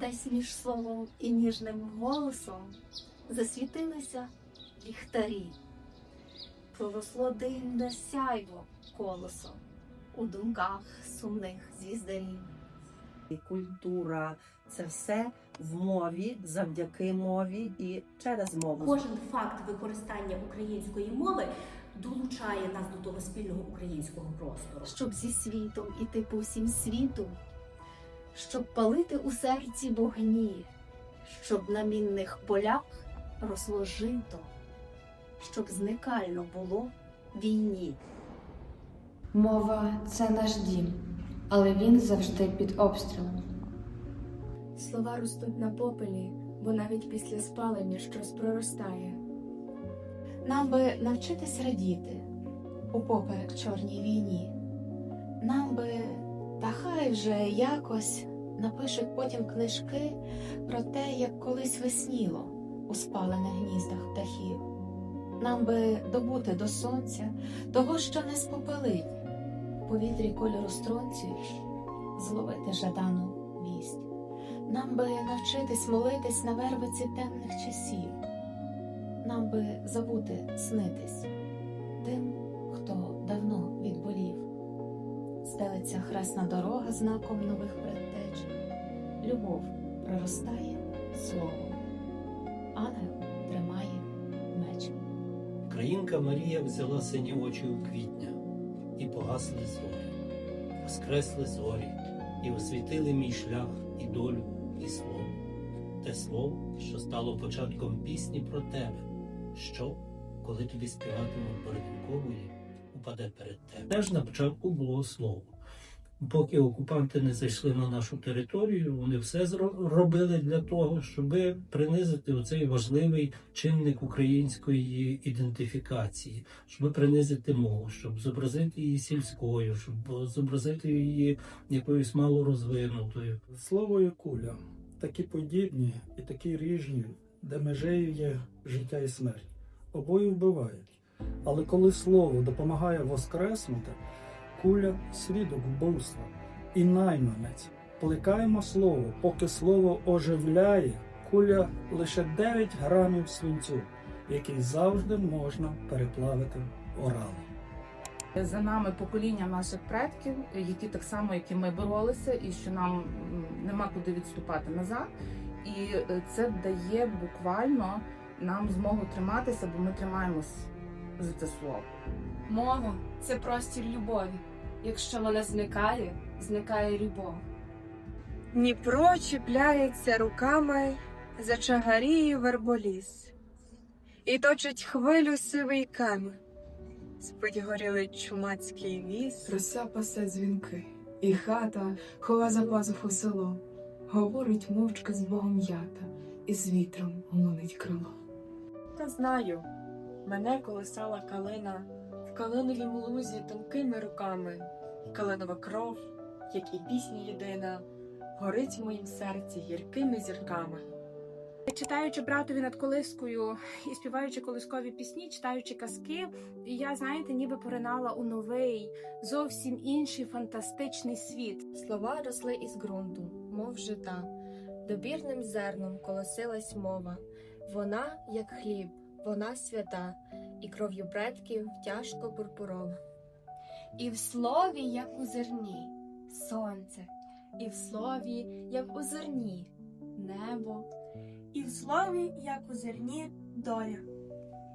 Десь між словом і ніжним голосом засвітилися ліхтарі. Проросло дивне сяйво колосом у думках сумних звіздарів. Культура це все в мові, завдяки мові і через мову. Кожен факт використання української мови долучає нас до того спільного українського простору. щоб зі світом іти по всім світу, щоб палити у серці вогні, щоб на мінних полях росло жито, щоб зникально було війні. Мова це наш дім, але він завжди під обстрілом. Слова ростуть на попелі, бо навіть після спалення щось проростає. Нам би навчитись радіти у поперек чорній війні. Нам би, та хай вже якось напишуть потім книжки про те, як колись весніло у спалених гніздах птахів. Нам би добути до сонця того, що не спопелить, в повітрі кольору стронцю зловити жадану вість. Нам би навчитись молитись на вервиці темних часів. Нам би забути снитись тим, Стелиться хресна дорога знаком нових предтеч. Любов проростає словом. Ангел тримає меч. Країнка Марія взяла сині очі у квітня, і погасли зорі, воскресли зорі, і освітили мій шлях, і долю, і слово. Те слово, що стало початком пісні про тебе, що, коли тобі співатимуть Бородінкової, упаде перед тебе. Теж на початку було слово. Поки окупанти не зайшли на нашу територію, вони все зро- робили для того, щоб принизити оцей важливий чинник української ідентифікації, щоб принизити мову, щоб зобразити її сільською, щоб зобразити її якоюсь малорозвинутою. Слово і куля такі подібні і такі ріжні, де межею є життя і смерть. Обоє вбивають. Але коли слово допомагає воскреснути, куля свідок вбивства і найманець. Плекаємо слово, поки слово оживляє, куля лише 9 грамів свинцю, який завжди можна переплавити оралом. За нами покоління наших предків, які так само, як і ми боролися, і що нам нема куди відступати назад. І е, це дає буквально нам змогу триматися, бо ми тримаємось за це слово. Мова це простір любові. Якщо вона зникає, зникає любов. Дніпро чіпляється руками за чагарії верболіс і точить хвилю сивий камінь. Спить горілий чумацький віз. Роса пасе дзвінки, і хата хова за пазуху село. Говорить мовчки з Богом ята, і з вітром гонить крило. Та знаю, мене колисала калина в калиновім лузі тонкими руками. Калинова кров, як і пісня єдина, горить в моїм серці гіркими зірками. Читаючи братові над колискою і співаючи колискові пісні, читаючи казки, я, знаєте, ніби поринала у новий, зовсім інший фантастичний світ. Слова росли із ґрунту, мов жита. Добірним зерном колосилась мова. Вона, як хліб, вона свята, і кров'ю предків тяжко пурпурова. І в слові, як у зерні, сонце, і в слові, як у зерні, небо. І в слові, як у зерні, доля.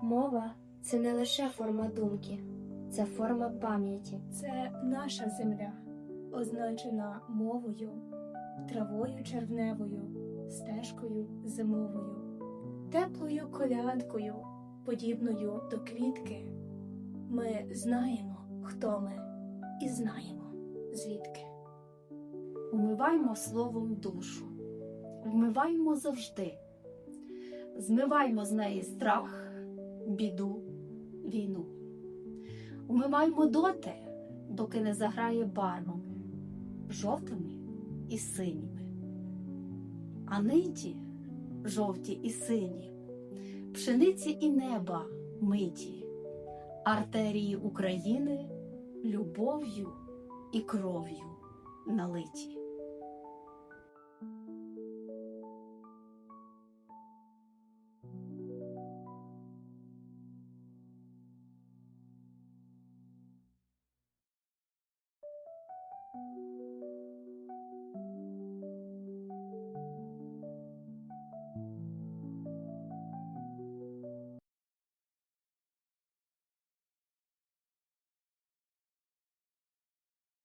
Мова це не лише форма думки, це форма пам'яті. Це наша земля, означена мовою, травою червневою, стежкою зимовою, теплою колядкою, подібною до квітки. Ми знаємо, хто ми, і знаємо, звідки. Умиваймо словом душу, вмиваймо завжди, змиваймо з неї страх, біду, війну. Умиваймо доти, доки не заграє барвами, жовтими і синіми. А ниті жовті і сині, пшениці і неба миті, артерії України любов'ю і кров'ю налиті.